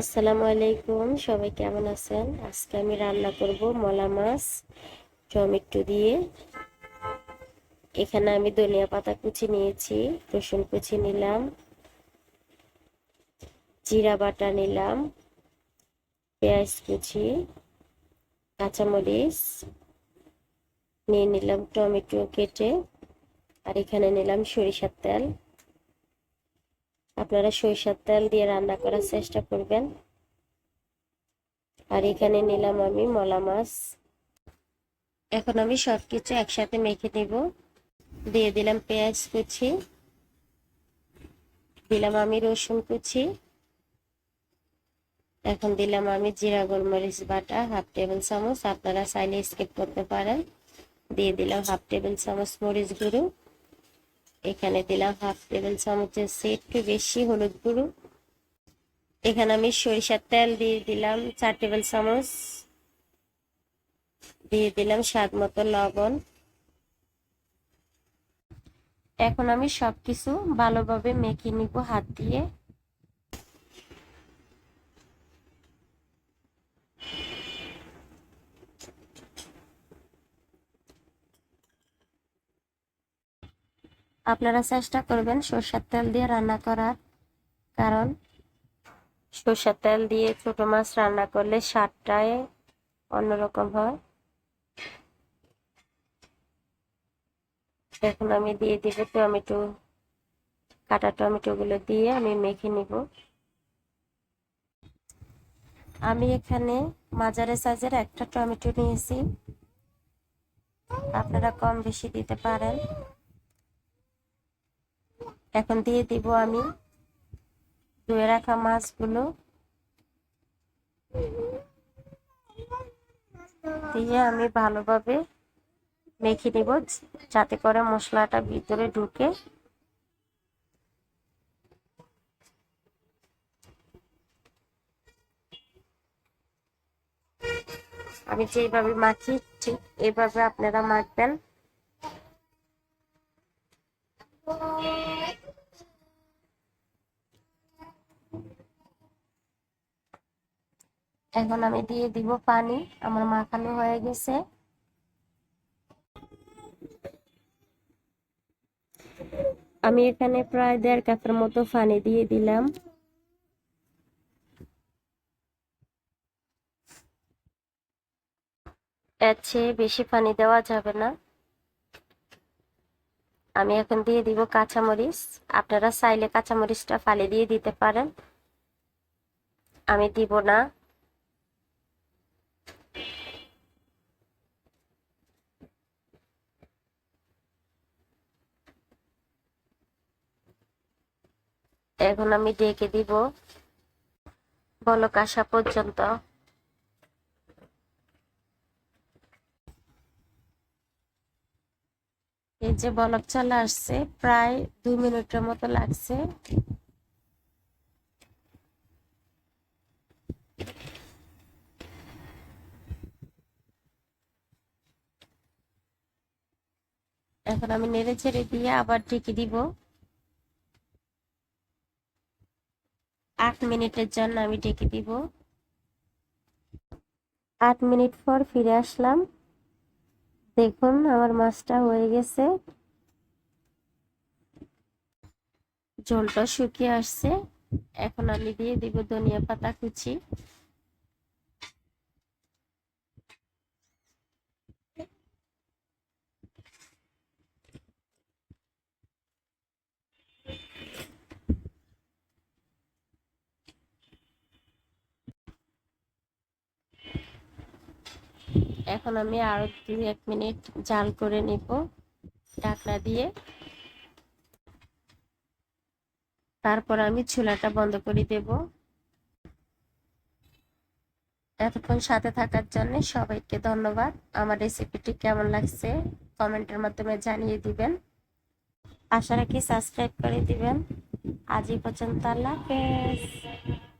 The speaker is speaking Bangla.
আসসালামু আলাইকুম, সবাই কেমন আছেন? আজকে আমি রান্না করব মলা মাছ, টমেটো দিয়ে। এখানে আমি ধনিয়া পাতা কুচি নিয়েছি, রসুন কুচি নিলাম, জিরা বাটা নিলাম, পেঁয়াজ কুচি, কাঁচামরিচ নিয়ে নিলাম টমেটো কেটে, আর এখানে নিলাম সরিষার তেল। আপনারা সরিষার তেল দিয়ে রান্না করার চেষ্টা করবেন। আর এখানে নিলাম আমি মলা মাছ। এখন আমি সব কিছু একসাথে মেখে নেব। দিয়ে দিলাম পেঁয়াজ কুচি। দিলাম আমি রসুন কুচি। এখন দিলাম আমি জিরা, গোলমরিচ, বাটা, হাফ টেবিল চামচ। আপনারা চাইলে স্কিপ করতে পারেন। দিয়ে দিলাম হাফ টেবিল চামচ মরিচ গুঁড়ো। এখানে দিলাম হাফ টেবিল চামচের একটু বেশি হলুদ গুঁড়ো। এখানে আমি সরিষার তেল দিয়ে দিলাম চার টেবিল চামচ। দিয়ে দিলাম স্বাদ মতো লবণ। এখন আমি সবকিছু ভালোভাবে মেখে নিব হাত দিয়ে। আপনারা চেষ্টা করবেন সরষের তেল দিয়ে রান্না করার, কারণ সরষের তেল দিয়ে ছোট মাছ রান্না করলে স্বাদটাই অন্যরকম হয়। এখন আমি দিয়ে দিব টমেটো, কাটা টমেটো গুলো দিয়ে আমি মেখে নিব। আমি এখানে মাজারে সাইজের একটা টমেটো নিয়েছি। আপনারা কম বেশি দিতে পারেন। এখন দিয়ে দিব আমি ধুয়ে রাখা মাছগুলো। দিয়ে আমি ভালোভাবে মেখে নিব যাতে করে মশলাটা ভিতরে ঢুকে। আমি যেভাবে মাখি, ঠিক এইভাবে আপনারা মাখবেন। এখন আমি দিয়ে দিব পানি। আমার মাখানো হয়ে গেছে। আমি এখানে প্রায় দেড় কাপের মতো পানি দিয়ে দিলাম। এর চেয়ে বেশি পানি দেওয়া যাবে না। আমি এখন দিয়ে দিব কাঁচামরিচ। আপনারা চাইলে কাঁচামরিচটা ফালে দিয়ে দিতে পারেন। আমি দিব না। এখন আমি ডেকে দিব। বলক আসা পর্যন্ত। এই যে বলক চলে আসছে, প্রায় দুই মিনিটের মতো লাগছে। এখন আমি নেড়ে ছেড়ে দিয়ে আবার ঢেকে দিব। আট মিনিটের জন্য আমি ডেকে দিব। আট মিনিট পর ফিরে আসলাম। দেখুন, আমার মাছটা হয়ে গেছে। ঝোলটা শুকিয়ে আসছে। এখন আমি দিয়ে দিব ধনিয়া পাতা কুচি। এখন আমি আরও দুই, এক মিনিট জাল করে নিব ঢাকনা দিয়ে। তারপর আমি চুলাটা বন্ধ করে দেব। এতক্ষণ সাথে থাকার জন্য সবাইকে ধন্যবাদ। আমার রেসিপিটি কেমন লাগছে কমেন্টের মাধ্যমে জানিয়ে দিবেন। আশা রাখি সাবস্ক্রাইব করে দিবেন। আজই পর্যন্ত আল্লাহ হাফেজ।